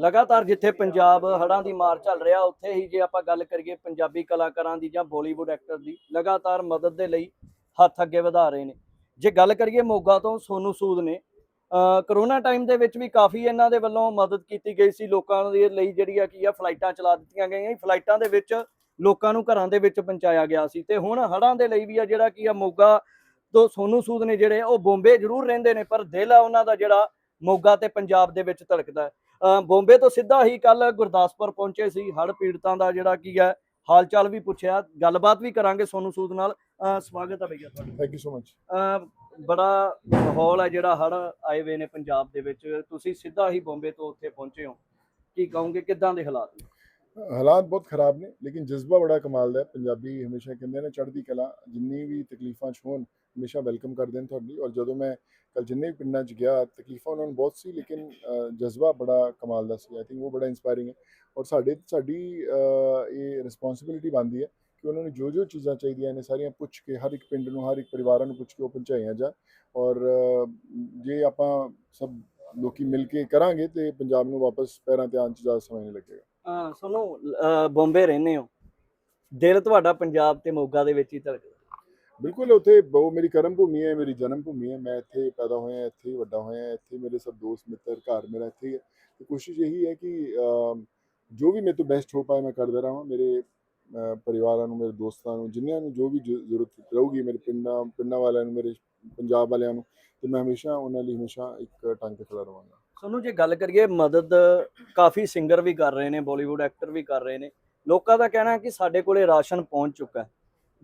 ਲਗਾਤਾਰ ਜਿੱਥੇ ਪੰਜਾਬ ਹੜ੍ਹਾਂ ਦੀ ਮਾਰ ਚੱਲ ਰਿਹਾ, ਉੱਥੇ ਹੀ ਜੇ ਆਪਾਂ ਗੱਲ ਕਰੀਏ ਪੰਜਾਬੀ ਕਲਾਕਾਰਾਂ ਦੀ ਜਾਂ ਬਾਲੀਵੁੱਡ ਐਕਟਰ ਦੀ, ਲਗਾਤਾਰ ਮਦਦ ਦੇ ਲਈ ਹੱਥ ਅੱਗੇ ਵਧਾ ਰਹੇ ਨੇ। ਜੇ ਗੱਲ ਕਰੀਏ ਮੋਗਾ ਤੋਂ, ਸੋਨੂ ਸੂਦ ਨੇ ਕਰੋਨਾ ਟਾਈਮ ਦੇ ਵਿੱਚ ਵੀ ਕਾਫੀ ਇਹਨਾਂ ਦੇ ਵੱਲੋਂ ਮਦਦ ਕੀਤੀ ਗਈ ਸੀ ਲੋਕਾਂ ਦੇ ਲਈ, ਜਿਹੜੀ ਆ ਕੀ ਆ ਫਲਾਈਟਾਂ ਚਲਾ ਦਿੱਤੀਆਂ ਗਈਆਂ। ਫਲਾਈਟਾਂ ਦੇ ਵਿੱਚ ਲੋਕਾਂ ਨੂੰ ਘਰਾਂ ਦੇ ਵਿੱਚ ਪਹੁੰਚਾਇਆ ਗਿਆ ਸੀ। ਤੇ ਹੁਣ ਹੜ੍ਹਾਂ ਦੇ ਲਈ ਵੀ ਆ ਜਿਹੜਾ ਕੀ ਆ, ਮੋਗਾ ਤੋਂ ਸੋਨੂ ਸੂਦ ਨੇ ਜਿਹੜੇ, ਉਹ ਬੰਬੇ ਜ਼ਰੂਰ ਰਹਿੰਦੇ ਨੇ, ਪਰ ਦਿਲ ਆ ਉਹਨਾਂ ਦਾ ਜਿਹੜਾ ਮੋਗਾ ਤੇ ਪੰਜਾਬ ਦੇ ਵਿੱਚ ਧੜਕਦਾ ਹੈ। ਬੰਬੇ ਤੋਂ ਸਿੱਧਾ ਹੀ ਕੱਲ ਗੁਰਦਾਸਪੁਰ ਪਹੁੰਚੇ ਸੀ ਹੜ੍ਹ ਪੀੜਤਾਂ ਦਾ ਜਿਹੜਾ ਕੀ ਹੈ ਹਾਲ ਚਾਲ ਵੀ ਪੁੱਛਿਆ ਗੱਲਬਾਤ ਵੀ ਕਰਾਂਗੇ ਸੋਨੂ ਸੂਦ ਨਾਲ। ਸਵਾਗਤ ਹੈ ਭਈਆ ਤੁਹਾਡਾ। ਥੈਂਕ ਯੂ ਸੋ ਮਚ ਬੜਾ ਮਾਹੌਲ ਹੈ ਜਿਹੜਾ ਹੜ ਆਏ ਹੋਏ ਨੇ ਪੰਜਾਬ ਦੇ ਵਿੱਚ ਤੁਸੀਂ ਸਿੱਧਾ ਹੀ ਬੰਬੇ ਤੋਂ ਉੱਥੇ ਪਹੁੰਚੇ ਹੋ। ਕੀ ਕਹੋਗੇ ਕਿੱਦਾਂ ਦੇ ਹਾਲਾਤ ਨੇ? ਹਾਲਾਤ ਬਹੁਤ ਖਰਾਬ ਨੇ ਲੇਕਿਨ ਜਜ਼ਬਾ ਬੜਾ ਕਮਾਲ ਦਾ ਹੈ ਪੰਜਾਬੀ ਹਮੇਸ਼ਾ ਕਹਿੰਦੇ ਨੇ ਚੜ੍ਹਦੀ ਕਲਾ ਜਿੰਨੀ ਵੀ ਤਕਲੀਫਾਂ 'ਚ ਹੋਣ ਹਮੇਸ਼ਾ ਵੈਲਕਮ ਕਰਦੇ ਨੇ ਤੁਹਾਡੀ ਔਰ ਜਦੋਂ ਮੈਂ ਕੱਲ ਜਿੰਨੇ ਵੀ ਪਿੰਡਾਂ 'ਚ ਗਿਆ, ਤਕਲੀਫਾਂ ਉਹਨਾਂ ਨੂੰ ਬਹੁਤ ਸੀ, ਲੇਕਿਨ ਜਜ਼ਬਾ ਬੜਾ ਕਮਾਲ ਦਾ ਸੀ। ਆਈ ਥਿੰਕ ਉਹ ਬੜਾ ਇਨਸਪਾਇਰਿੰਗ ਹੈ। ਔਰ ਸਾਡੇ, ਸਾਡੀ ਇਹ ਰਿਸਪੌਂਸਿਬਿਲਿਟੀ ਬਣਦੀ ਹੈ ਕਿ ਉਹਨਾਂ ਨੂੰ ਜੋ ਜੋ ਚੀਜ਼ਾਂ ਚਾਹੀਦੀਆਂ ਨੇ, ਸਾਰੀਆਂ ਪੁੱਛ ਕੇ, ਹਰ ਇੱਕ ਪਿੰਡ ਨੂੰ, ਹਰ ਇੱਕ ਪਰਿਵਾਰਾਂ ਨੂੰ ਪੁੱਛ ਕੇ ਉਹ ਪਹੁੰਚਾਈਆਂ ਜਾ ਔਰ ਜੇ ਆਪਾਂ ਸਭ ਲੋਕੀ ਮਿਲ ਕੇ ਕਰਾਂਗੇ ਤੇ ਪੰਜਾਬ ਨੂੰ ਵਾਪਸ ਪੈਰਾਂ ਤੇ ਆਉਣ 'ਚ ਜ਼ਿਆਦਾ ਸਮਾਂ ਨਹੀਂ ਲੱਗੇਗਾ। ਅਹ ਸੋਨੂ ਬੰਬੇ ਰਹਿੰਦੇ ਹੋ। ਦਿਲ ਤੁਹਾਡਾ ਪੰਜਾਬ ਤੇ ਮੋਗਾ ਦੇ ਵਿੱਚ ਹੀ ਧੜਕਦਾ। ਬਿਲਕੁਲ, ਉੱਥੇ ਬਹੁ, ਮੇਰੀ ਕਰਮ ਭੂਮੀ ਹੈ, ਮੇਰੀ ਜਨਮ ਭੂਮੀ ਹੈ, ਮੈਂ ਇੱਥੇ ਪੈਦਾ ਹੋਇਆ, ਇੱਥੇ ਹੀ ਵੱਡਾ ਹੋਇਆ, ਇੱਥੇ ਮੇਰੇ ਸਭ ਦੋਸਤ, ਮਿੱਤਰ, ਘਰ ਮੇਰਾ ਇੱਥੇ ਹੀ ਹੈ। ਤੇ ਕੋਸ਼ਿਸ਼ ਇਹੀ ਹੈ ਕਿ ਜੋ ਵੀ ਮੇਰੇ ਤੋਂ ਬੈਸਟ ਹੋ ਪਾਏ ਮੈਂ ਕਰਦਾ ਰਹਾਂ, ਮੇਰੇ ਪਰਿਵਾਰਾਂ ਨੂੰ, ਮੇਰੇ ਦੋਸਤਾਂ ਨੂੰ, ਜਿੰਨਿਆਂ ਨੂੰ ਜੋ ਵੀ ਜ਼ਰੂਰਤ ਰਹੂਗੀ, ਮੇਰੇ ਪਿੰਡਾਂ ਪਿੰਡਾਂ ਵਾਲਿਆਂ ਨੂੰ, ਮੇਰੇ ਪੰਜਾਬ ਵਾਲਿਆਂ ਨੂੰ, ਤੇ ਮੈਂ ਹਮੇਸ਼ਾ ਉਹਨਾਂ ਲਈ ਹਮੇਸ਼ਾ ਇੱਕ ਟੰਗ ਤੇ ਖੜਾ ਰਵਾਂਗਾ ਸੋਨੂੰ, ਜੇ ਗੱਲ ਕਰੀਏ, ਮਦਦ ਕਾਫੀ ਸਿੰਗਰ ਵੀ ਕਰ ਰਹੇ ਨੇ ਬਾਲੀਵੁੱਡ ਐਕਟਰ ਵੀ ਕਰ ਰਹੇ ਨੇ, ਲੋਕਾਂ ਦਾ ਕਹਿਣਾ ਹੈ ਕਿ ਸਾਡੇ ਕੋਲੇ ਰਾਸ਼ਨ ਪਹੁੰਚ ਚੁੱਕਾ ਹੈ।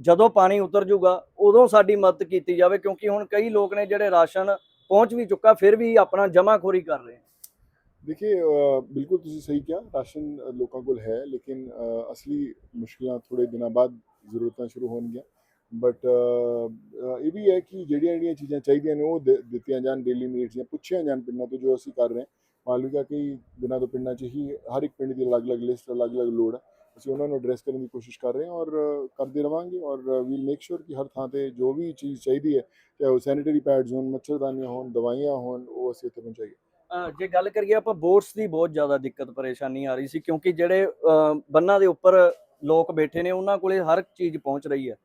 ਜਦੋਂ ਪਾਣੀ ਉਤਰ ਜੂਗਾ ਉਦੋਂ ਸਾਡੀ ਮਦਦ ਕੀਤੀ ਜਾਵੇ ਕਿਉਂਕਿ ਹੁਣ ਕਈ ਲੋਕ ਨੇ ਜਿਹੜੇ ਰਾਸ਼ਨ ਪਹੁੰਚ ਵੀ ਚੁੱਕਾ ਫਿਰ ਵੀ ਆਪਣਾ ਜਮਾਖੋਰੀ ਕਰ ਰਹੇ ਨੇ। ਦੇਖिए ਅ, ਬਿਲਕੁਲ ਤੁਸੀਂ ਸਹੀ ਕਿਹਾ ਰਾਸ਼ਨ ਲੋਕਾਂ ਕੋਲ ਹੈ ਲੇਕਿਨ ਅਸਲੀ ਮੁਸ਼ਕਿਲਾਂ ਥੋੜੇ ਦਿਨਾਂ ਬਾਅਦ ਜ਼ਰੂਰਤਾਂ ਸ਼ੁਰੂ ਹੋਣਗੀਆਂ। ਬਟ ਇਹ ਵੀ ਹੈ ਕਿ ਜਿਹੜੀਆਂ ਜਿਹੜੀਆਂ ਚੀਜ਼ਾਂ ਚਾਹੀਦੀਆਂ ਨੇ ਉਹ ਦੇ- ਦਿੱਤੀਆਂ ਜਾਣ ਡੇਲੀ ਨੀਡਸ ਜਾਂ ਪੁੱਛੀਆਂ ਜਾਣ ਪਿੰਡਾਂ ਤੋਂ ਜੋ ਅਸੀਂ ਕਰ ਰਹੇ ਹਾਂ। ਮਾਲੂਗਾ ਕਈ ਦਿਨਾਂ ਤੋਂ ਪਿੰਡਾਂ 'ਚ ਹੀ ਹਰ ਇੱਕ ਪਿੰਡ ਦੀ ਅਲੱਗ-ਅਲੱਗ ਲਿਸਟ ਅਲੱਗ-ਅਲੱਗ ਲੋੜ ਹੈ। ਅਸੀਂ ਉਹਨਾਂ ਨੂੰ ਐਡਰੈਸ ਕਰਨ ਦੀ ਕੋਸ਼ਿਸ਼ ਕਰ ਰਹੇ ਹਾਂ ਔਰ ਕਰਦੇ ਰਵਾਂਗੇ ਔਰ ਵੀਲ ਮੇਕ ਸ਼ੋਰ ਕਿ ਹਰ ਥਾਂ ਤੇ ਜੋ ਵੀ ਚੀਜ਼ ਚਾਹੀਦੀ ਹੈ, ਚਾਹੇ ਉਹ ਸੈਨੀਟਰੀ ਪੈਡਸ ਹੋਣ, ਮੱਛਰਦਾਨੀਆਂ ਹੋਣ, ਦਵਾਈਆਂ ਹੋਣ, ਉਹ ਅਸੀਂ ਇੱਥੇ ਪਹੁੰਚਾਈਏ। ਜੇ ਗੱਲ ਕਰੀਏ ਆਪਾਂ ਬੋਟਸ ਦੀ ਬਹੁਤ ਜ਼ਿਆਦਾ ਦਿੱਕਤ ਪਰੇਸ਼ਾਨੀ ਆ ਰਹੀ ਸੀ ਕਿਉਂਕਿ ਜਿਹੜੇ ਬੰਨਾਂ ਦੇ ਉੱਪਰ ਲੋਕ ਬੈਠੇ ਨੇ ਉਹਨਾਂ ਕੋਲੇ ਹਰ ਇੱਕ ਚੀਜ਼ ਪਹੁੰਚ ਰਹੀ ਹੈ।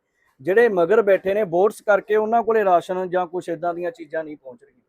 ਜਿਹੜੇ ਮਗਰ ਬੈਠੇ ਨੇ ਬੋਟਸ ਕਰਕੇ ਉਹਨਾਂ ਕੋਲੇ ਰਾਸ਼ਨ ਜਾਂ ਕੁਝ ਇਦਾਂ ਦੀਆਂ ਚੀਜ਼ਾਂ ਨਹੀਂ ਪਹੁੰਚ ਰਹੀਆਂ।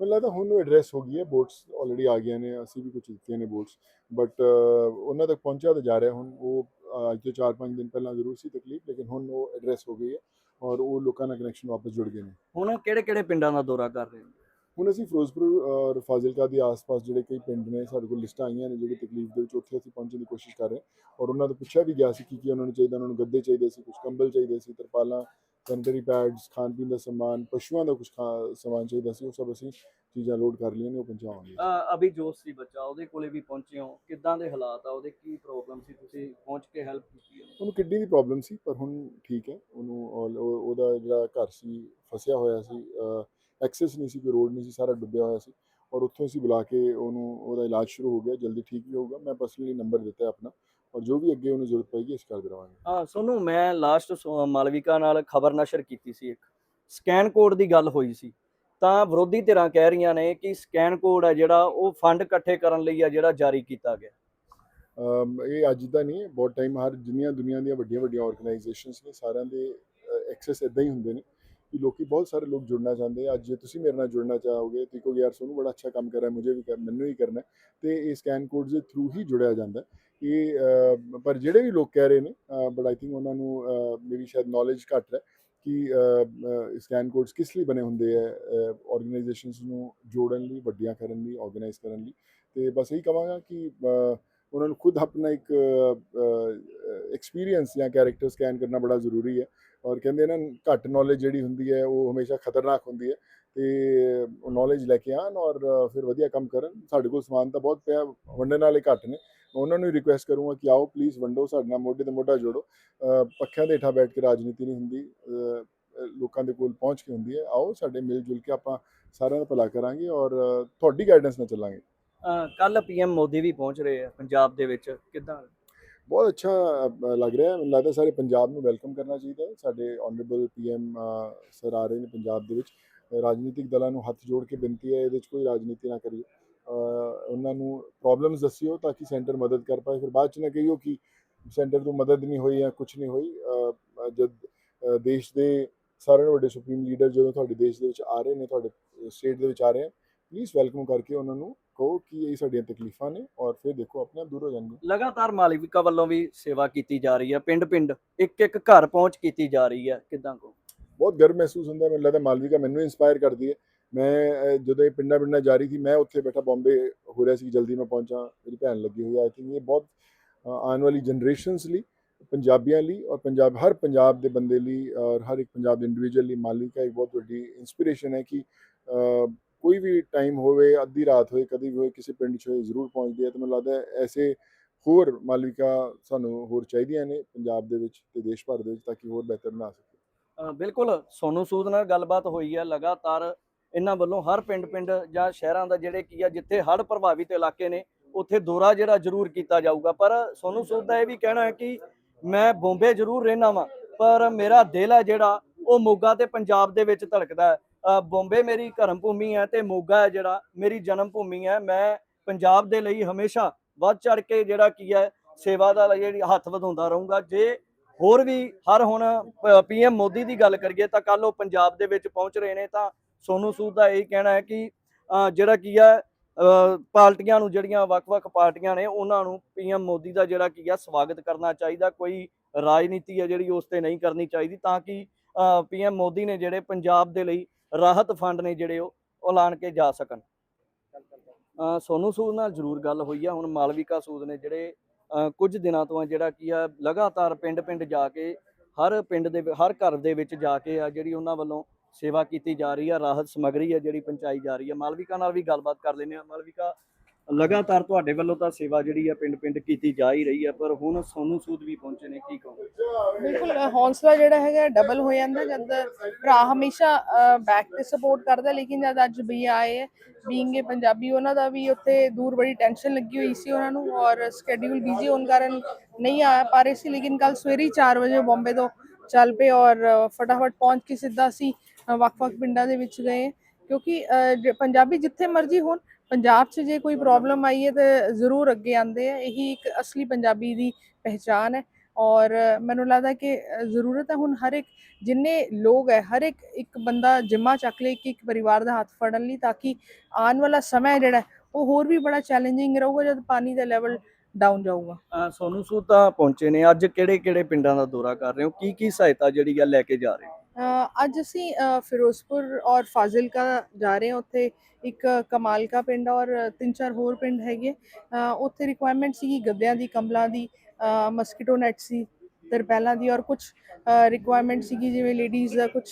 ਮੈਨੂੰ ਲੱਗਦਾ ਹੁਣ ਉਹ ਐਡਰੈਸ ਹੋ ਗਈ ਹੈ ਬੋਟਸ ਆਲਰੇਡੀ ਆ ਗਈਆਂ ਨੇ ਅਸੀਂ ਵੀ ਕੁਝ ਦਿੱਤੀਆਂ ਨੇ ਬੋਟਸ ਬਟ ਉਹਨਾਂ ਤੱਕ ਪਹੁੰਚਿਆ ਤਾਂ ਜਾ ਰਿਹਾ ਹੁਣ ਉਹ ਅੱਜ ਤੋਂ 4-5 ਦਿਨ ਪਹਿਲਾਂ ਜ਼ਰੂਰ ਸੀ ਤਕਲੀਫ ਲੇਕਿਨ ਹੁਣ ਉਹ ਐਡਰੈਸ ਹੋ ਗਈ ਹੈ ਔਰ ਉਹ ਲੋਕਾਂ ਨਾਲ ਕਨੈਕਸ਼ਨ ਵਾਪਸ ਜੁੜ ਗਏ ਨੇ। ਹੁਣ ਕਿਹੜੇ ਕਿਹੜੇ ਪਿੰਡਾਂ ਦਾ ਦੌਰਾ ਕਰ ਰਹੇ ਨੇ? ਹੁਣ ਅਸੀਂ ਫਿਰੋਜ਼ਪੁਰ ਔਰ ਫਾਜ਼ਿਲਕਾ ਦੇ ਆਸ-ਪਾਸ ਜਿਹੜੇ ਕਈ ਪਿੰਡ ਨੇ ਸਾਡੇ ਕੋਲ ਲਿਸਟਾਂ ਆਈਆਂ ਨੇ ਜਿਹੜੀ ਤਕਲੀਫ ਦੇ ਵਿੱਚ ਉੱਥੇ ਅਸੀਂ ਪਹੁੰਚਣ ਦੀ ਕੋਸ਼ਿਸ਼ ਕਰ ਰਹੇ ਹਾਂ। ਔਰ ਉਹਨਾਂ ਤੋਂ ਪੁੱਛਿਆ ਵੀ ਗਿਆ ਸੀ ਕਿ ਕੀ ਉਹਨਾਂ ਨੂੰ ਚਾਹੀਦਾ ਉਹਨਾਂ ਨੂੰ ਗੱਦੇ ਚਾਹੀਦੇ ਸੀ ਕੁਝ ਕੰਬਲ ਚਾਹੀਦੇ ਸੀ ਤਰਪਾਲਾਂ ਸੈਨੀਟਰੀ ਪੈਡਸ ਖਾਣ ਪੀਣ ਦਾ ਸਮਾਨ ਪਸ਼ੂਆਂ ਦਾ ਕੁਝ ਸਮਾਨ ਚਾਹੀਦਾ ਸੀ ਉਹ ਸਭ ਅਸੀਂ ਚੀਜ਼ਾਂ ਲੋਡ ਕਰ ਲਈਆਂ ਨੇ ਉਹ ਪਹੁੰਚਾਵਾਂਗੇ ਅਹ ਅਭੀ ਜੋਤ ਸੀ ਬੱਚਾ ਉਹਦੇ ਕੋਲੇ ਵੀ ਪਹੁੰਚੇ ਹੋ। ਕਿੱਦਾਂ ਦੇ ਹਾਲਾਤ ਆ ਉਹਦੇ ਕੀ ਪ੍ਰੋਬਲਮ ਸੀ? ਤੁਸੀਂ ਪਹੁੰਚ ਕੇ ਹੈਲਪ ਕੀਤੀ ਉਹਨੂੰ? ਕਿਡਨੀ ਦੀ ਪ੍ਰੋਬਲਮ ਸੀ ਪਰ ਹੁਣ ਠੀਕ ਹੈ ਉਹਨੂੰ ਉਹਦਾ ਜਿਹੜਾ ਘਰ ਸੀ ਫਸਿਆ ਹੋਇਆ ਸੀ ਐਕਸੈਸ ਨਹੀਂ ਸੀ ਕੋਈ ਰੋਡ ਨਹੀਂ ਸੀ ਸਾਰਾ ਡੁੱਬਿਆ ਹੋਇਆ ਸੀ। ਔਰ ਉੱਥੋਂ ਅਸੀਂ ਬੁਲਾ ਕੇ ਉਹਨੂੰ ਉਹਦਾ ਇਲਾਜ ਸ਼ੁਰੂ ਹੋ ਗਿਆ ਜਲਦੀ ਠੀਕ ਵੀ ਹੋਊਗਾ ਮੈਂ ਪਰਸਨਲੀ ਨੰਬਰ ਦਿੱਤਾ ਆਪਣਾ। ਔਰ ਜੋ ਵੀ ਅੱਗੇ ਉਹਨੂੰ ਜ਼ਰੂਰਤ ਪਏਗੀ ਅਸੀਂ ਕਰਦੇ ਰਵਾਂਗੇ। ਹਾਂ ਸੋਨੂੰ ਮੈਂ ਲਾਸਟ ਮਾਲਵਿਕਾ ਨਾਲ ਖਬਰ ਨਸ਼ਰ ਕੀਤੀ ਸੀ ਇੱਕ। ਸਕੈਨ ਕੋਡ ਦੀ ਗੱਲ ਹੋਈ ਸੀ। ਤਾਂ ਵਿਰੋਧੀ ਧਿਰਾਂ ਕਹਿ ਰਹੀਆਂ ਨੇ ਕਿ ਸਕੈਨ ਕੋਡ ਹੈ ਜਿਹੜਾ ਉਹ ਫੰਡ ਇਕੱਠੇ ਕਰਨ ਲਈ ਆ ਜਿਹੜਾ ਜਾਰੀ ਕੀਤਾ ਗਿਆ। ਇਹ ਅੱਜ ਦਾ ਨਹੀਂ ਬਹੁਤ ਟਾਈਮ ਹਰ ਦੁਨੀਆ ਦੁਨੀਆ ਦੀਆਂ ਵੱਡੀਆਂ ਵੱਡੀਆਂ ਆਰਗੇਨਾਈਜੇਸ਼ਨਸ ਨੇ ਸਾਰਿਆਂ ਦੇ ਐਕਸੈਸ ਇਦਾਂ ਹੀ ਹੁੰਦੇ ਨੇ ਕਿ ਲੋਕੀ ਬਹੁਤ ਸਾਰੇ ਲੋਕ ਜੁੜਨਾ ਚਾਹੁੰਦੇ ਆ। ਅੱਜ ਜੇ ਤੁਸੀਂ ਮੇਰੇ ਨਾਲ ਜੁੜਨਾ ਚਾਹੋਗੇ ਤੇ ਕਹੋਗੇ ਯਾਰ ਸੋਨੂੰ ਬੜਾ ਅੱਛਾ ਕੰਮ ਕਰ ਰਿਹਾ ਵੀ ਕਰ ਮੈਨੂੰ ਹੀ ਕਰਨਾ ਤੇ ਇਹ ਸਕੈਨ ਕੋਡ ਦੇ ਥਰੂ ਹੀ ਜੁੜਿਆ ਜਾਂਦਾ ਹੈ। ਪਰ ਜਿਹੜੇ ਵੀ ਲੋਕ ਕਹਿ ਰਹੇ ਨੇ ਬਟ ਆਈ ਥਿੰਕ ਉਹਨਾਂ ਨੂੰ ਮੇਰੀ ਸ਼ਾਇਦ ਨੌਲੇਜ ਘੱਟ ਹੈ ਕਿ ਸਕੈਨ ਕੋਡਸ ਕਿਸ ਲਈ ਬਣੇ ਹੁੰਦੇ ਆ ਆਰਗੇਨਾਈਜੇਸ਼ਨਸ ਨੂੰ ਜੋੜਨ ਲਈ, ਵੱਡੀਆਂ ਕਰਨ ਲਈ ਆਰਗੇਨਾਈਜ਼ ਕਰਨ ਲਈ ਤੇ ਬਸ ਇਹੀ ਕਹਾਂਗਾ ਕਿ ਉਹਨਾਂ ਨੂੰ ਖੁਦ ਆਪਣਾ ਇੱਕ ਐਕਸਪੀਰੀਅੰਸ ਜਾਂ ਕੈਰੈਕਟਰ ਸਕੈਨ ਕਰਨਾ ਬੜਾ ਜ਼ਰੂਰੀ ਹੈ ਔਰ ਕਹਿੰਦੇ ਨਾ, ਘੱਟ ਨੌਲੇਜ ਜਿਹੜੀ ਹੁੰਦੀ ਹੈ, ਉਹ ਹਮੇਸ਼ਾ ਖਤਰਨਾਕ ਹੁੰਦੀ ਹੈ। ਤੇ ਨੌਲੇਜ ਲੈ ਕੇ ਆਉਣ ਔਰ ਫਿਰ ਵਧੀਆ ਕੰਮ ਕਰਨ। ਸਾਡੇ ਕੋਲ ਸਮਾਨ ਤਾਂ ਬਹੁਤ ਪਿਆ, ਵੰਡਣ ਵਾਲੇ ਘੱਟ ਨੇ। ਮੈਂ ਉਹਨਾਂ ਨੂੰ ਰਿਕੁਐਸਟ ਕਰੂੰਗਾ ਕਿ ਆਓ ਪਲੀਜ਼ ਵੰਡੋ, ਸਾਡੇ ਨਾਲ ਮੋਢੇ ਤੇ ਮੋਢਾ ਜੋੜੋ। ਪੱਖਿਆਂ ਦੇ ਹੇਠਾਂ ਬੈਠ ਕੇ ਰਾਜਨੀਤੀ ਨਹੀਂ ਹੁੰਦੀ। ਲੋਕਾਂ ਦੇ ਕੋਲ ਪਹੁੰਚ ਕੇ ਹੁੰਦੀ ਹੈ। ਆਓ, ਸਾਡੇ ਮਿਲ ਜੁਲ ਕੇ ਆਪਾਂ ਸਾਰਿਆਂ ਦਾ ਭਲਾ ਕਰਾਂਗੇ ਔਰ ਤੁਹਾਡੀ ਗਾਈਡੈਂਸ ਨਾਲ ਚੱਲਾਂਗੇ। ਕੱਲ ਪੀਐਮ ਮੋਦੀ ਵੀ ਪਹੁੰਚ ਰਹੇ ਆ ਪੰਜਾਬ ਦੇ ਵਿੱਚ। ਕਿੱਦਾਂ? ਬਹੁਤ ਅੱਛਾ ਲੱਗ ਰਿਹਾ ਹੈ। ਮੈਨੂੰ ਲੱਗਦਾ ਸਾਰੇ ਪੰਜਾਬ ਨੂੰ ਵੈਲਕਮ ਕਰਨਾ ਚਾਹੀਦਾ ਹੈ। ਸਾਡੇ ਆਨਰੇਬਲ ਪੀਐਮ ਸਰ ਆ ਰਹੇ ਨੇ ਪੰਜਾਬ ਦੇ ਵਿੱਚ। ਰਾਜਨੀਤਿਕ ਦਲਾਂ ਨੂੰ ਹੱਥ ਜੋੜ ਕੇ ਬੇਨਤੀ ਹੈ, ਇਹਦੇ ਵਿੱਚ ਕੋਈ ਰਾਜਨੀਤੀ ਨਾ ਕਰੀਏ। ਉਹਨਾਂ ਨੂੰ ਪ੍ਰੋਬਲਮਸ ਦੱਸਿਓ ਤਾਂ ਕਿ ਸੈਂਟਰ ਮਦਦ ਕਰ ਪਾਏ। ਫਿਰ ਬਾਅਦ ਚ ਨਾ ਕਹੀਓ ਕਿ ਸੈਂਟਰ ਤੋਂ ਮਦਦ ਨਹੀਂ ਹੋਈ ਜਾਂ ਕੁਝ ਨਹੀਂ ਹੋਈ। ਜਦ ਦੇਸ਼ ਦੇ ਸਾਰਿਆਂ ਨਾਲੋਂ ਵੱਡੇ ਸੁਪਰੀਮ ਲੀਡਰ ਜਦੋਂ ਤੁਹਾਡੇ ਦੇਸ਼ ਦੇ ਵਿੱਚ ਆ ਰਹੇ ਨੇ, ਤੁਹਾਡੇ ਸਟੇਟ ਦੇ ਵਿੱਚ ਆ ਰਹੇ ਆ ਪਲੀਜ਼ ਵੈਲਕਮ ਕਰਕੇ ਉਹਨਾਂ ਨੂੰ ਕਹੋ ਕਿ ਇਹ ਸਾਡੀਆਂ ਤਕਲੀਫਾਂ ਨੇ ਔਰ ਫਿਰ ਦੇਖੋ ਆਪਣੇ ਆਪ ਦੂਰ ਹੋ ਜਾਣਗੇ ਲਗਾਤਾਰ ਮਾਲਵਿਕਾ ਵੱਲੋਂ ਵੀ ਸੇਵਾ ਕੀਤੀ ਜਾ ਰਹੀ ਹੈ ਪਿੰਡ ਪਿੰਡ ਇੱਕ ਇੱਕ ਘਰ ਪਹੁੰਚ ਕੀਤੀ ਜਾ ਰਹੀ ਹੈ ਕਿਦਾਂ ਕੋ ਬਹੁਤ ਗਰਵ ਮਹਿਸੂਸ ਹੁੰਦਾ ਮੈਨੂੰ ਲੱਗਦਾ ਮਾਲਵਿਕਾ ਮੈਨੂੰ ਇਨਸਪਾਇਰ ਕਰਦੀ ਹੈ। ਮੈਂ ਜਦੋਂ ਇਹ ਪਿੰਡਾਂ ਪਿੰਡਾਂ ਜਾ ਰਹੀ ਸੀ ਮੈਂ ਉੱਥੇ ਬੈਠਾ ਬੰਬੇ ਹੋ ਰਿਹਾ ਸੀ ਜਲਦੀ ਮੈਂ ਪਹੁੰਚਾਂ ਮੇਰੀ ਭੈਣ ਲੱਗੀ ਹੋਈ ਆਈ ਥਿੰਕ ਇਹ ਬਹੁਤ ਆਉਣ ਵਾਲੀ ਜਨਰੇਸ਼ਨਸ ਲਈ ਪੰਜਾਬੀਆਂ ਲਈ ਔਰ ਪੰਜਾਬ ਹਰ ਪੰਜਾਬ ਦੇ ਬੰਦੇ ਲਈ ਔਰ ਹਰ ਇੱਕ ਪੰਜਾਬ ਦੇ ਇੰਡੀਵਿਜੂਅਲ ਲਈ ਮਾਲਵਿਕਾ ਇੱਕ ਬਹੁਤ ਵੱਡੀ ਇਨਸਪੀਰੇਸ਼ਨ ਹੈ ਕਿ ਕੋਈ ਵੀ ਟਾਈਮ ਹੋਵੇ, ਅੱਧੀ ਰਾਤ ਹੋਏ, ਕਦੀ ਵੀ ਹੋਏ, ਕਿਸੇ ਪਿੰਡ 'ਚ ਹੋਏ, ਜ਼ਰੂਰ ਪਹੁੰਚਦੀ ਹੈ ਤੇ ਮੈਨੂੰ ਲੱਗਦਾ ਐਸੇ ਹੋਰ ਮਾਲਵਿਕਾ ਸਾਨੂੰ ਹੋਰ ਚਾਹੀਦੀਆਂ ਨੇ ਪੰਜਾਬ ਦੇ ਵਿੱਚ ਤੇ ਦੇਸ਼ ਭਰ ਦੇ ਵਿੱਚ ਤਾਂ ਕਿ ਹੋਰ ਬਿਹਤਰ ਬਣਾ ਸਕੀਏ। ਬਿਲਕੁਲ, ਸੋਨੂ ਸੂਦ ਨਾਲ ਗੱਲਬਾਤ ਹੋਈ ਹੈ ਲਗਾਤਾਰ। ਇਹਨਾਂ ਵੱਲੋਂ ਹਰ ਪਿੰਡ ਪਿੰਡ ਜਾਂ ਸ਼ਹਿਰਾਂ ਦਾ ਜਿਹੜੇ ਕੀ ਆ, ਜਿੱਥੇ ਹੜ੍ਹ ਪ੍ਰਭਾਵਿਤ ਇਲਾਕੇ ਨੇ, ਉੱਥੇ ਦੌਰਾ ਜਿਹੜਾ ਜ਼ਰੂਰ ਕੀਤਾ ਜਾਊਗਾ। ਪਰ ਸੋਨੂ ਸੂਦ ਦਾ ਇਹ ਵੀ ਕਹਿਣਾ ਹੈ ਕਿ ਮੈਂ ਬੰਬੇ ਜ਼ਰੂਰ ਰਹਿਣਾ ਵਾਂ, ਪਰ ਮੇਰਾ ਦਿਲ ਹੈ ਜਿਹੜਾ ਉਹ ਮੋਗਾ ਤੇ ਪੰਜਾਬ ਦੇ ਵਿੱਚ ਧੜਕਦਾ ਹੈ। ਬੰਬੇ ਮੇਰੀ ਧਰਮ ਭੂਮੀ ਹੈ ਤੇ ਮੋਗਾ ਹੈ ਜਿਹੜਾ, ਮੇਰੀ ਜਨਮ ਭੂਮੀ ਹੈ। ਮੈਂ ਪੰਜਾਬ ਦੇ ਲਈ ਹਮੇਸ਼ਾ ਵੱਧ ਚੜ ਕੇ ਜਿਹੜਾ ਕੀ ਹੈ, ਸੇਵਾ ਦਾ ਜਿਹੜੀ ਹੱਥ ਵਧਾਉਂਦਾ ਰਹੂੰਗਾ। ਜੇ ਹੋਰ ਵੀ ਹਰ ਹੁਣ ਪੀਐਮ ਮੋਦੀ ਦੀ ਗੱਲ ਕਰੀਏ ਤਾਂ ਕੱਲ ਉਹ ਪੰਜਾਬ ਦੇ ਵਿੱਚ ਪਹੁੰਚ ਰਹੇ ਨੇ ਤਾਂ ਸੋਨੂ ਸੂਦ ਦਾ ਇਹ ਕਹਿਣਾ ਹੈ ਕਿ ਜਿਹੜਾ ਕੀ ਹੈ ਪਾਰਟੀਆਂ ਨੂੰ ਜਿਹੜੀਆਂ ਵੱਖ-ਵੱਖ ਪਾਰਟੀਆਂ ਨੇ ਉਹਨਾਂ ਨੂੰ ਪੀਐਮ ਮੋਦੀ ਦਾ ਜਿਹੜਾ ਕੀ ਹੈ, ਸਵਾਗਤ ਕਰਨਾ ਚਾਹੀਦਾ। ਕੋਈ ਰਾਜਨੀਤੀ ਹੈ ਜਿਹੜੀ ਉਸ ਤੇ ਨਹੀਂ ਕਰਨੀ ਚਾਹੀਦੀ ਤਾਂ ਕਿ ਪੀਐਮ ਮੋਦੀ ਨੇ ਜਿਹੜੇ ਪੰਜਾਬ ਦੇ ਲਈ ਰਾਹਤ ਫੰਡ ਨੇ ਜਿਹੜੇ ਉਹ ਐਲਾਨ ਕੇ ਜਾ ਸਕਣ। ਅ, ਸੋਨੂ ਸੂਦ ਨਾਲ ਜ਼ਰੂਰ ਗੱਲ ਹੋਈ ਆ। ਹੁਣ ਮਾਲਵਿਕਾ ਸੂਦ ਨੇ ਜਿਹੜੇ ਕੁਝ ਦਿਨਾਂ ਤੋਂ ਆ ਜਿਹੜਾ ਕੀ ਆ ਲਗਾਤਾਰ ਪਿੰਡ-ਪਿੰਡ ਜਾ ਕੇ ਹਰ ਪਿੰਡ ਦੇ ਹਰ ਘਰ ਦੇ ਵਿੱਚ ਜਾ ਕੇ ਆ ਜਿਹੜੀ ਉਹਨਾਂ ਵੱਲੋਂ ਸੇਵਾ ਕੀਤੀ ਜਾ ਰਹੀ ਆ। ਰਾਹਤ ਸਮਗਰੀ ਆ ਜਿਹੜੀ ਪਹੁੰਚਾਈ ਜਾ ਰਹੀ ਆ। ਮਾਲਵਿਕਾ ਨਾਲ ਵੀ ਗੱਲਬਾਤ ਕਰ ਲੈਂਦੇ ਆ ਮਾਲਵਿਕਾ ਲਗਾਤਾਰ ਤੁਹਾਡੇ ਵੱਲੋਂ ਤਾਂ ਸੇਵਾ ਜਿਹੜੀ ਆ ਪਿੰਡ-ਪਿੰਡ ਕੀਤੀ ਜਾ ਹੀ ਰਹੀ ਆ ਪਰ ਹੁਣ ਸੋਨੂ ਸੂਦ ਵੀ ਪਹੁੰਚੇ ਨੇ ਕੀ ਕਹੋਗੇ? ਬਿਲਕੁਲ ਅ, ਜਿਹੜਾ ਹੈਗਾ ਡਬਲ ਹੋ ਜਾਂਦਾ ਜਦ ਭਰਾ ਹਮੇਸ਼ਾ ਬੈਕ ਤੇ ਸਪੋਰਟ ਕਰਦਾ ਲੇਕਿਨ ਜਦ ਅੱਜ ਭਈਆ ਆਏ ਬੀਇੰਗ ਇਹ ਪੰਜਾਬੀ ਉਹਨਾਂ ਦਾ ਵੀ ਉੱਥੇ ਦੂਰ ਬੜੀ ਟੈਨਸ਼ਨ ਲੱਗੀ ਹੋਈ ਸੀ ਉਹਨਾਂ ਨੂੰ ਔਰ ਸਕੇਡਿਊਲ ਬਿਜ਼ੀ ਹੋਣ ਕਾਰਨ ਨਹੀਂ ਆ ਪਾ ਰਹੇ ਸੀ ਲੇਕਿਨ ਕੱਲ ਸਵੇਰੇ ਹੀ 4 ਵਜੇ ਬੰਬੇ ਤੋਂ ਚੱਲ ਪਏ ਔਰ ਫਟਾਫਟ ਪਹੁੰਚ ਕੇ ਸਿੱਧਾ ਅਸੀਂ ਵੱਖ-ਵੱਖ ਪਿੰਡਾਂ ਦੇ ਵਿੱਚ ਗਏ ਕਿਉਂਕਿ ਪੰਜਾਬੀ ਜਿੱਥੇ ਮਰਜ਼ੀ ਹੋਣ ਪੰਜਾਬ 'ਚ ਜੇ ਕੋਈ ਪ੍ਰੋਬਲਮ ਆਈ ਹੈ ਤੇ ਜ਼ਰੂਰ ਅੱਗੇ ਆਉਂਦੇ ਆ। ਇਹੀ ਇੱਕ ਅਸਲੀ ਪੰਜਾਬੀ ਦੀ ਪਹਿਚਾਨ ਹੈ ਔਰ ਮੈਨੂੰ ਲੱਗਦਾ ਕਿ ਜ਼ਰੂਰਤ ਹੈ ਹੁਣ ਹਰ ਇੱਕ ਜਿੰਨੇ ਲੋਕ ਹੈ ਹਰ ਇੱਕ ਇੱਕ ਬੰਦਾ ਜਿੰਮਾ ਚੱਕ ਲੇ ਇੱਕ ਇੱਕ ਪਰਿਵਾਰ ਦਾ ਹੱਥ ਫੜਨ ਲਈ ਤਾਂ ਕਿ ਆਉਣ ਵਾਲਾ ਸਮਾਂ ਜਿਹੜਾ ਉਹ ਹੋਰ ਵੀ ਬੜਾ ਚੈਲੰਜਿੰਗ ਰਹੂਗਾ ਜਦ ਪਾਣੀ ਦਾ ਲੈਵਲ ਡਾਊਨ ਜਾਊਗਾ। ਅ, ਸੋਨੂ ਸੂਦ ਤਾਂ ਪਹੁੰਚੇ ਨੇ। ਅੱਜ ਕਿਹੜੇ-ਕਿਹੜੇ ਪਿੰਡਾਂ ਦਾ ਦੌਰਾ ਕਰ ਰਹੇ ਹੋ? ਕੀ ਕੀ ਸਹਾਇਤਾ ਜਿਹੜੀ ਆ ਲੈ ਕੇ ਜਾ ਰਹੇ ਹੋ? ਅੱਜ ਅਸੀਂ ਫਿਰੋਜ਼ਪੁਰ ਔਰ ਫਾਜ਼ਿਲਕਾ ਜਾ ਰਹੇ ਹਾਂ। ਉੱਥੇ ਇੱਕ ਕਮਾਲਕਾ ਪਿੰਡ ਔਰ ਤਿੰਨ ਚਾਰ ਹੋਰ ਪਿੰਡ ਹੈਗੇ ਉੱਥੇ ਰਿਕੁਆਇਰਮੈਂਟ ਸੀਗੀ ਗੱਦਿਆਂ ਦੀ, ਕੰਬਲਾਂ ਦੀ ਮਸਕੀਟੋ ਨੈਟ ਸੀ, ਤਰਪੈਲਾਂ ਦੀ ਔਰ ਕੁਝ ਰਿਕੁਆਇਰਮੈਂਟ ਸੀਗੀ ਜਿਵੇਂ ਲੇਡੀਜ਼ ਦਾ ਕੁਝ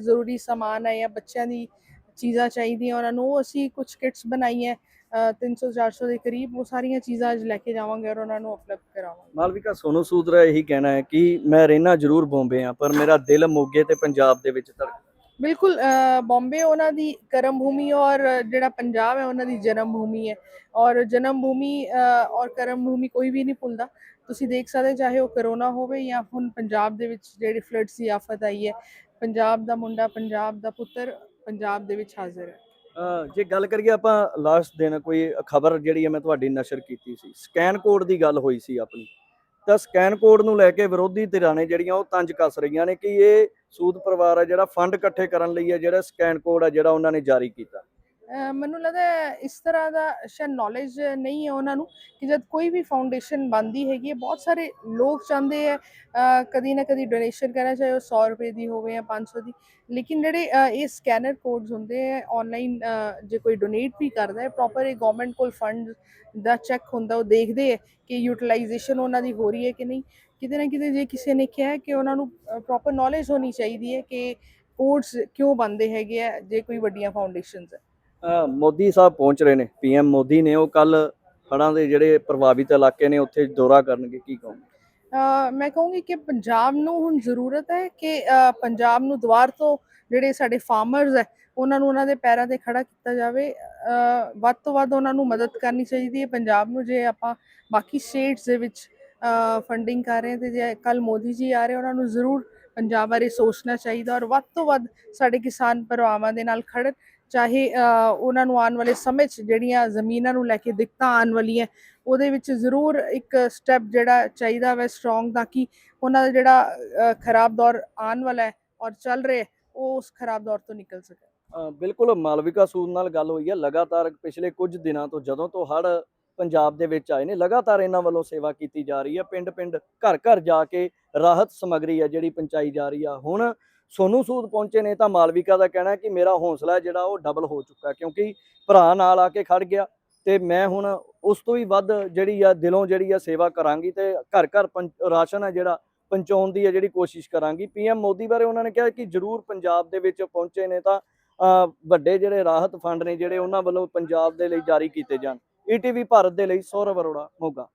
ਜ਼ਰੂਰੀ ਸਮਾਨ ਹੈ ਜਾਂ ਬੱਚਿਆਂ ਦੀ ਚੀਜ਼ਾਂ ਚਾਹੀਦੀਆਂ। ਉਹਨਾਂ ਨੂੰ ਉਹ ਅਸੀਂ ਕੁਝ ਕਿਟਸ ਬਣਾਈਆਂ। 300 400 ਦੇ ਕਰੀਬ ਉਹ ਸਾਰੀਆਂ ਚੀਜ਼ਾਂ ਅੱਜ ਲੈ ਕੇ ਜਾਵਾਂਗੇ ਔਰ ਉਹਨਾਂ ਨੂੰ ਉਪਲਬਧ ਕਰਾਵਾਂਗੇ। ਮਾਲਵਿਕਾ ਸੋਨੂ ਸੂਦ ਦਾ ਇਹੀ ਕਹਿਣਾ ਹੈ ਕਿ ਮੈਂ ਰਹਿਣਾ ਜ਼ਰੂਰ ਬੰਬੇ ਆ ਪਰ ਮੇਰਾ ਦਿਲ ਮੋਗੇ ਤੇ ਪੰਜਾਬ ਦੇ ਵਿੱਚ ਧੜਕ ਬਿਲਕੁਲ ਬੰਬੇ ਉਹਨਾਂ ਦੀ ਕਰਮ ਭੂਮੀ ਔਰ ਜਿਹੜਾ ਪੰਜਾਬ ਹੈ ਉਹਨਾਂ ਦੀ ਜਨਮ ਭੂਮੀ ਹੈ। ਔਰ ਜਨਮ ਭੂਮੀ ਔਰ ਕਰਮ ਭੂਮੀ ਕੋਈ ਵੀ ਨਹੀਂ ਭੁੱਲਦਾ। ਤੁਸੀਂ ਦੇਖ ਸਕਦੇ ਚਾਹੇ ਉਹ ਕਰੋਨਾ ਹੋਵੇ ਜਾਂ ਹੁਣ ਪੰਜਾਬ ਦੇ ਵਿੱਚ ਜਿਹੜੀ ਫਲੱਡਸ ਦੀ ਆਫਤ ਆਈ ਹੈ ਪੰਜਾਬ ਦਾ ਮੁੰਡਾ ਪੰਜਾਬ ਦਾ ਪੁੱਤਰ ਪੰਜਾਬ ਦੇ ਵਿੱਚ ਹਾਜ਼ਰ ਹੈ। ਜੇ ਗੱਲ ਕਰੀਏ ਆਪਾਂ ਲਾਸਟ ਦਿਨ ਕੋਈ ਖਬਰ ਜਿਹੜੀ ਹੈ ਮੈਂ ਤੁਹਾਡੀ ਨਸ਼ਰ ਕੀਤੀ ਸੀ ਸਕੈਨ ਕੋਡ ਦੀ ਗੱਲ ਹੋਈ ਸੀ ਆਪਣੀ, ਤਾਂ ਸਕੈਨ ਕੋਡ ਨੂੰ ਲੈ ਕੇ ਵਿਰੋਧੀ ਧਿਰਾਂ ਨੇ ਜਿਹੜੀਆਂ ਉਹ ਤੰਜ ਕੱਸ ਰਹੀਆਂ ਨੇ ਕਿ ਇਹ ਸੂਦ ਪਰਿਵਾਰ ਹੈ ਜਿਹੜਾ ਫੰਡ ਇਕੱਠੇ ਕਰਨ ਲਈ ਹੈ ਜਿਹੜਾ ਸਕੈਨ ਕੋਡ ਹੈ ਜਿਹੜਾ ਉਹਨਾਂ ਨੇ ਜਾਰੀ ਕੀਤਾ। ਮੈਨੂੰ ਲੱਗਦਾ ਇਸ ਤਰ੍ਹਾਂ ਦਾ ਸ਼ਾਇਦ ਨੌਲੇਜ ਨਹੀਂ ਹੈ ਉਹਨਾਂ ਨੂੰ ਕਿ ਜਦ ਕੋਈ ਵੀ ਫਾਊਂਡੇਸ਼ਨ ਬਣਦੀ ਹੈਗੀ ਹੈ, ਬਹੁਤ ਸਾਰੇ ਲੋਕ ਚਾਹੁੰਦੇ ਹੈ ਕਦੀ ਨਾ ਕਦੀ ਡੋਨੇਸ਼ਨ ਕਰਨਾ, ਚਾਹੇ ਉਹ 100 ਰੁਪਏ ਦੀ ਹੋਵੇ ਜਾਂ 500 ਦੀ। ਲੇਕਿਨ ਜਿਹੜੇ ਇਹ ਸਕੈਨਰ ਕੋਡਸ ਹੁੰਦੇ ਹੈ ਆਨਲਾਈਨ ਜੇ ਕੋਈ ਡੋਨੇਟ ਵੀ ਕਰਦਾ ਹੈ ਪ੍ਰੋਪਰ ਇਹ ਗਵਰਨਮੈਂਟ ਕੋਲ ਫੰਡ ਦਾ ਚੈੱਕ ਹੁੰਦਾ, ਉਹ ਦੇਖਦੇ ਹੈ ਕਿ ਯੂਟਿਲਾਈਜੇਸ਼ਨ ਉਹਨਾਂ ਦੀ ਹੋ ਰਹੀ ਹੈ ਕਿ ਨਹੀਂ। ਕਿਤੇ ਨਾ ਕਿਤੇ ਜੇ ਕਿਸੇ ਨੇ ਕਿਹਾ ਕਿ ਉਹਨਾਂ ਨੂੰ ਪ੍ਰੋਪਰ ਨੌਲੇਜ ਹੋਣੀ ਚਾਹੀਦੀ ਹੈ ਕਿ ਕੋਡਸ ਕਿਉਂ ਬਣਦੇ ਹੈਗੇ ਆ ਜੇ ਕੋਈ ਵੱਡੀਆਂ ਫਾਊਂਡੇਸ਼ਨਸ ਹੈ। ਮੋਦੀ ਸਾਹਿਬ ਪਹੁੰਚ ਰਹੇ ਨੇ, ਪੀਐਮ ਮੋਦੀ ਨੇ, ਉਹ ਕੱਲ ਹੜ੍ਹਾਂ ਦੇ ਜਿਹੜੇ ਪ੍ਰਭਾਵਿਤ ਇਲਾਕੇ ਨੇ, ਉੱਥੇ ਦੌਰਾ ਕਰਨਗੇ, ਕੀ ਕਹੋਗੇ? ਮੈਂ ਕਹੂੰਗੀ ਕਿ ਪੰਜਾਬ ਨੂੰ ਹੁਣ ਜ਼ਰੂਰਤ ਹੈ ਕਿ ਪੰਜਾਬ ਨੂੰ ਦੁਆਰ ਤੋਂ ਜਿਹੜੇ ਸਾਡੇ ਫਾਰਮਰਸ ਹੈ, ਉਹਨਾਂ ਨੂੰ ਉਹਨਾਂ ਦੇ ਪੈਰਾਂ ਤੇ ਖੜਾ ਕੀਤਾ ਜਾਵੇ। ਵੱਧ ਤੋਂ ਵੱਧ ਉਹਨਾਂ ਨੂੰ ਮਦਦ ਕਰਨੀ ਚਾਹੀਦੀ ਹੈ। ਪੰਜਾਬ ਨੂੰ ਜੇ ਆਪਾਂ ਬਾਕੀ ਸਟੇਟਸ ਦੇ ਵਿੱਚ ਫੰਡਿੰਗ ਕਰ ਰਹੇ ਤੇ ਜੇ ਕੱਲ ਮੋਦੀ ਜੀ ਆ ਰਹੇ ਉਹਨਾਂ ਨੂੰ ਜ਼ਰੂਰ ਪੰਜਾਬ ਬਾਰੇ ਸੋਚਣਾ ਚਾਹੀਦਾ ਔਰ ਵੱਧ ਤੋਂ ਵੱਧ ਸਾਡੇ ਕਿਸਾਨ ਭਰਾਵਾਂ ਦੇ ਨਾਲ ਖੜਨ ਚਾਹੇ ਉਹਨਾਂ ਨੂੰ ਆਉਣ ਵਾਲੇ ਸਮੇਂ 'ਚ ਜਿਹੜੀਆਂ ਜ਼ਮੀਨਾਂ ਨੂੰ ਲੈ ਕੇ ਦਿੱਕਤਾਂ ਆਉਣ ਵਾਲੀਆਂ, ਉਹਦੇ ਵਿੱਚ ਜ਼ਰੂਰ ਇੱਕ ਸਟੈਪ ਜਿਹੜਾ ਚਾਹੀਦਾ ਵੈ ਸਟਰੋਂਗ ਤਾਂ ਕਿ ਉਹਨਾਂ ਦਾ ਜਿਹੜਾ ਖਰਾਬ ਦੌਰ ਆਉਣ ਵਾਲਾ ਹੈ ਔਰ ਚੱਲ ਰਿਹਾ ਉਹ ਉਸ ਖਰਾਬ ਦੌਰ ਤੋਂ ਨਿਕਲ ਸਕੇ। ਬਿਲਕੁਲ ਮਾਲਵਿਕਾ ਸੂਦ ਨਾਲ ਗੱਲ ਹੋਈ ਹੈ, ਲਗਾਤਾਰ ਪਿਛਲੇ ਕੁਝ ਦਿਨਾਂ ਤੋਂ ਜਦੋਂ ਤੋਂ ਹੜ ਪੰਜਾਬ ਦੇ ਵਿੱਚ ਆਏ ਨੇ, ਲਗਾਤਾਰ ਇਹਨਾਂ ਵੱਲੋਂ ਸੇਵਾ ਕੀਤੀ ਜਾ ਰਹੀ ਹੈ ਪਿੰਡ ਪਿੰਡ ਘਰ ਘਰ ਜਾ ਕੇ ਰਾਹਤ ਸਮੱਗਰੀ ਹੈ ਜਿਹੜੀ ਪਹੁੰਚਾਈ ਜਾ ਰਹੀ ਆ। ਹੁਣ ਸੋਨੂ ਸੂਦ ਪਹੁੰਚੇ ਨੇ ਤਾਂ ਮਾਲਵਿਕਾ ਦਾ ਕਹਿਣਾ ਕਿ ਮੇਰਾ ਹੌਸਲਾ ਜਿਹੜਾ ਉਹ ਡਬਲ ਹੋ ਚੁੱਕਾ ਕਿਉਂਕਿ ਭਰਾ ਨਾਲ ਆ ਕੇ ਖੜ ਗਿਆ ਤੇ ਮੈਂ ਹੁਣ ਉਸ ਤੋਂ ਵੀ ਵੱਧ ਜਿਹੜੀ ਆ ਦਿਲੋਂ ਜਿਹੜੀ ਆ ਸੇਵਾ ਕਰਾਂਗੀ ਤੇ ਘਰ ਘਰ ਪਹੁੰਚ- ਰਾਸ਼ਨ ਹੈ ਜਿਹੜਾ ਪਹੁੰਚਾਉਣ ਦੀ ਆ ਜਿਹੜੀ ਕੋਸ਼ਿਸ਼ ਕਰਾਂਗੀ। ਪੀਐਮ ਮੋਦੀ ਬਾਰੇ ਉਹਨਾਂ ਨੇ ਕਿਹਾ ਕਿ ਜ਼ਰੂਰ ਪੰਜਾਬ ਦੇ ਵਿੱਚ ਪਹੁੰਚੇ ਨੇ ਤਾਂ ਵੱਡੇ ਜਿਹੜੇ ਰਾਹਤ ਫੰਡ ਨੇ ਜਿਹੜੇ ਉਹਨਾਂ ਵੱਲੋਂ ਪੰਜਾਬ ਦੇ ਲਈ ਜਾਰੀ ਕੀਤੇ ਜਾਣ। ਈਟੀਵੀ ਭਾਰਤ ਦੇ ਲਈ ਸੌਰਵ ਅਰੋੜਾ ਮੋਗਾ।